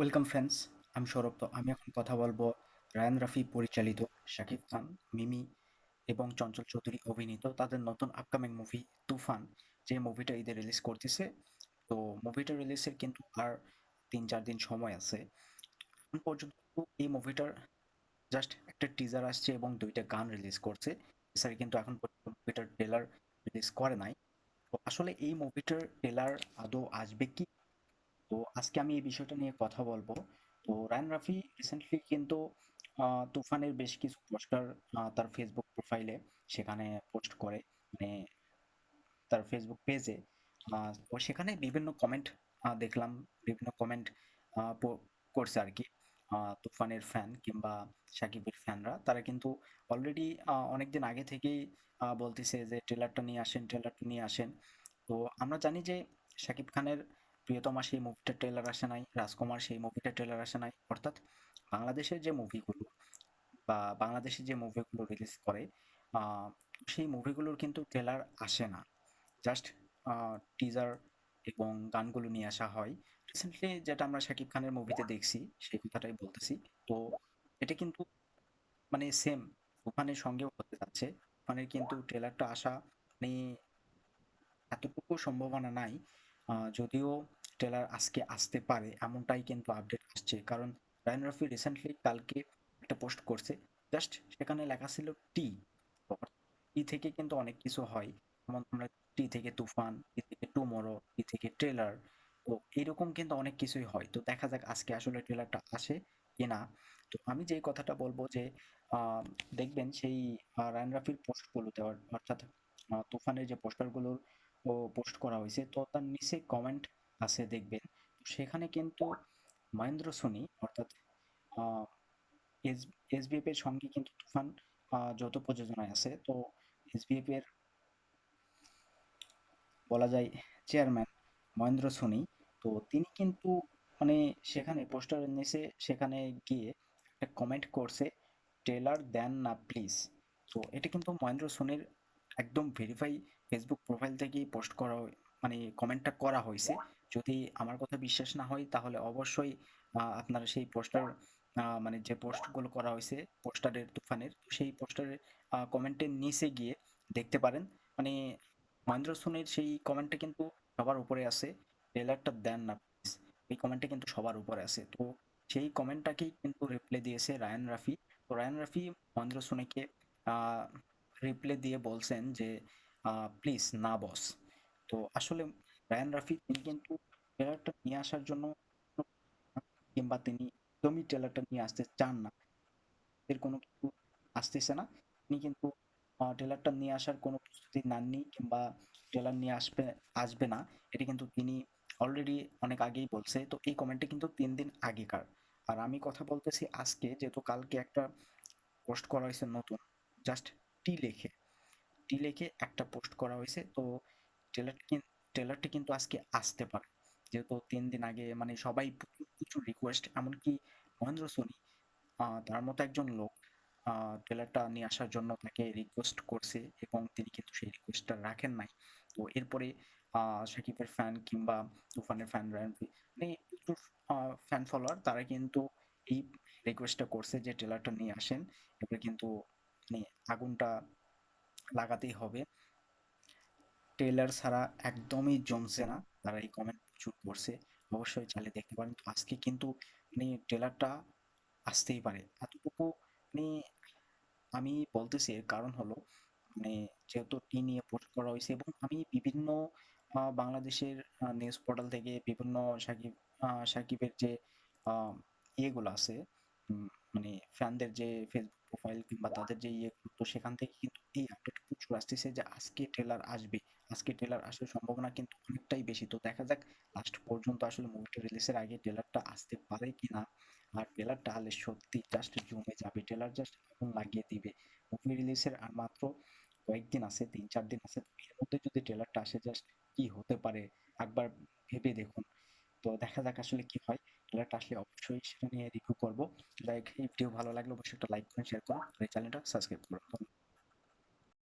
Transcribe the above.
Welcome friends আমি সৌরভ তো আমি এখন কথা বলব রায়ান রাফি, পরিচালিত শাকিব খান, মিমি এবং চঞ্চল চৌধুরী অভিনীত তাদের নতুন আপকামিং মুভি তুফান। যে মুভিটা ঈদে রিলিজ করতেছে, তো মুভিটা রিলিজের কিন্তু আর তিন চার দিন সময় আছে। পর্যন্ত এই মুভিটার জাস্ট একটা টিজার আসছে এবং দুইটা গান রিলিজ করছে। এছাড়া কিন্তু এখন পর্যন্ত মুভিটার ট্রেলার রিলিজ করে নাই। তো আসলে এই মুভিটার ট্রেলার আদৌ আসবে কি? তো আজকে আমি এই বিষয়টা নিয়ে কথা বলব। তো রায়ান রাফি রিসেন্টলি কিন্তু তুফানের বেশ কিছু পোস্টার তার ফেসবুক প্রোফাইলে সেখানে পোস্ট করে মানে তার ফেসবুক পেজে তো সেখানে বিভিন্ন কমেন্ট দেখলাম, বিভিন্ন কমেন্ট করছে আর কি। তুফানের ফ্যান কিংবা সাকিবের ফ্যানরা তারা কিন্তু অলরেডি অনেকদিন আগে থেকেই বলতেছে যে ট্রেলারটা নিয়ে আসেন ট্রেলারটা নিয়ে আসেন। তো আমরা জানি যে, সাকিব খানের প্রিয়তমা সেই মুভিটার ট্রেলার আসে নাই, রাজকুমার সেই মুভিটার ট্রেলার আসে নাই। অর্থাৎ বাংলাদেশের যে মুভিগুলো বা বাংলাদেশে যে মুভিগুলো রিলিজ করে সেই মুভিগুলোর কিন্তু ট্রেলার আসে না। জাস্ট টিজার এবং গানগুলো নিয়ে আসা হয়। রিসেন্টলি যেটা আমরা শাকিব খানের মুভিতে দেখছি, সেই কথাটাই বলতেছি। তো এটা কিন্তু মানে সেম তুফানের সঙ্গেও হতে যাচ্ছে। তুফানের কিন্তু ট্রেলারটা আসা মানে এতটুকু সম্ভাবনা নাই। যদিও ট্রেলার আজকে আসতে পারে, এমনটাই কিন্তু আপডেট আসছে। কারণ রায়ন রফি রিসেন্টলি কালকে একটা পোস্ট করছে জাস্ট সেখানে লেখা ছিল টি টি থেকে কিন্তু অনেক কিছু হয়। যেমন আমরা টি থেকে তুফান টি থেকে টুমোরো টি থেকে ট্রেলার তো এরকম কিন্তু অনেক কিছুই হয়। তো দেখা যাক আজকে আসলে ট্রেলারটা আসে কিনা। তো আমি যে কথাটা বলব যে দেখবেন সেই রায়ন রাফির পোস্টগুলোতে অর্থাৎ তুফানের যে পোস্টারগুলোর পোস্ট করা হয়েছে, তো তার নিচে কমেন্ট আছে দেখবেন। সেখানে কিন্তু মহেন্দ্র সোনি অর্থাৎ এস এসবিএফ এর সঙ্গে কিন্তু তুফান যৌথ প্রযোজনায় আছে। তো এসবিএফ এর বলা যায় চেয়ারম্যান মহেন্দ্র সোনি। তো তিনি কিন্তু মানে সেখানে পোস্টারের নিচে সেখানে গিয়ে একটা কমেন্ট করছে ট্রেলার দেন না প্লিজ তো এটা কিন্তু মহেন্দ্র সোনির একদম ভেরিফাই ফেসবুক প্রোফাইল থেকেই পোস্ট করা মানে কমেন্টটা করা হয়েছে। যদি আমার কথা বিশ্বাস না হয়, তাহলে অবশ্যই আপনারা সেই পোস্টার মানে যে পোস্টগুলো করা হয়েছে, পোস্টারের তুফানের সেই পোস্টারের কমেন্টের নিচে গিয়ে দেখতে পারেন। মানে মহেন্দ্র সোনির সেই কমেন্টটা কিন্তু সবার উপরে আছে, ট্রেলারটা দেন না প্লিজ এই কমেন্টটা কিন্তু সবার উপরে আছে। তো সেই কমেন্টটাকেই কিন্তু রিপ্লাই দিয়েছে রায়ান রাফি। তো রায়ান রাফি মহেন্দ্র সোনিকে রিপ্লাই দিয়ে বলছেন যে প্লিজ না বস তো আসলে রায়ান রাফি তিনি কিন্তু ট্রেলারটা নিয়ে আসার জন্য কিংবা তিনি একদমই ট্রেলারটা নিয়ে আসতে চান না। এর কোনো কিছু আসতেছে না। তিনি কিন্তু ট্রেলারটা নিয়ে আসার কোনো প্রস্তুতি নেননি কিংবা ট্রেলার নিয়ে আসবে আসবে না। এটা কিন্তু তিনি অলরেডি অনেক আগেই বলছে। তো এই কমেন্টটা কিন্তু তিন দিন আগেকার। আর আমি কথা বলতেছি আজকে, যেহেতু কালকে একটা পোস্ট করা হয়েছে নতুন জাস্ট টি লেখে। টি লেখে একটা পোস্ট করা হয়েছে। তো ট্রেলার ট্রেলারটি কিন্তু আজকে আসতে পারে। যেহেতু তিন দিন আগে মানে সবাই প্রচুর রিকোয়েস্ট এমনকি মহেন্দ্র সোনি তার মতো একজন লোক ট্রেলারটা নিয়ে আসার জন্য তাকে রিকোয়েস্ট করছে এবং তিনি কিন্তু সেই রিকোয়েস্টটা রাখেন নাই। তো এরপরে শাকিবের ফ্যান কিংবা তুফানের ফ্যান মানে প্রচুর ফ্যান ফলোয়ার তারা কিন্তু এই রিকোয়েস্টটা করছে যে ট্রেলারটা নিয়ে আসেন। এবারে কিন্তু মানে আগুনটা লাগাতেই হবে। ট্রেলার ছাড়া একদমই জমছে না। তারা এই কমেন্ট প্রচুর করছে। অবশ্যই চালিয়ে দেখতে পারেন। আজকে কিন্তু মানে ট্রেলারটা আসতেই পারে। এতটুকু মানে আমি বলতেছি, এর কারণ হলো মানে যেহেতু টি নিয়ে পোস্ট করা হয়েছে এবং আমি বিভিন্ন বাংলাদেশের নিউজ পোর্টাল থেকে বিভিন্ন সাকিব সাকিবের যে ইয়েগুলো আছে মানে ফ্যানদের যে ফেসবুক প্রোফাইল কিংবা তাদের যে ইয়ে তো সেখান থেকে কিন্তু এই আপডেট প্রচুর আসতেছে যে আজকে ট্রেলার আসবে। আজকে ট্রেলার আসার সম্ভাবনা কিন্তু অনেকটাই বেশি। তো দেখা যাক লাস্ট পর্যন্ত আসলে মুভিটা রিলিজের আগে ট্রেলারটা আসতে পারে কিনা। আর ট্রেলারটা হলে সত্যি জাস্ট জমে যাবে। ট্রেলার জাস্ট আগুন লাগিয়ে দিবে। মুভি রিলিজের আর মাত্র কয়েকদিন আছে, তিন চার দিন আছে। এর মধ্যে যদি ট্রেলারটা আসে জাস্ট কি হতে পারে? একবার ভেবে দেখুন। তো দেখা যাক আসলে কি হয়। খেলাটা আসলে অবশ্যই সেটা নিয়ে রিভিউ করব। লাইক এই ভিডিও ভালো লাগলে অবশ্যই একটা লাইক করুন শেয়ার করুন আর এই চ্যানেলটা সাবস্ক্রাইব করুন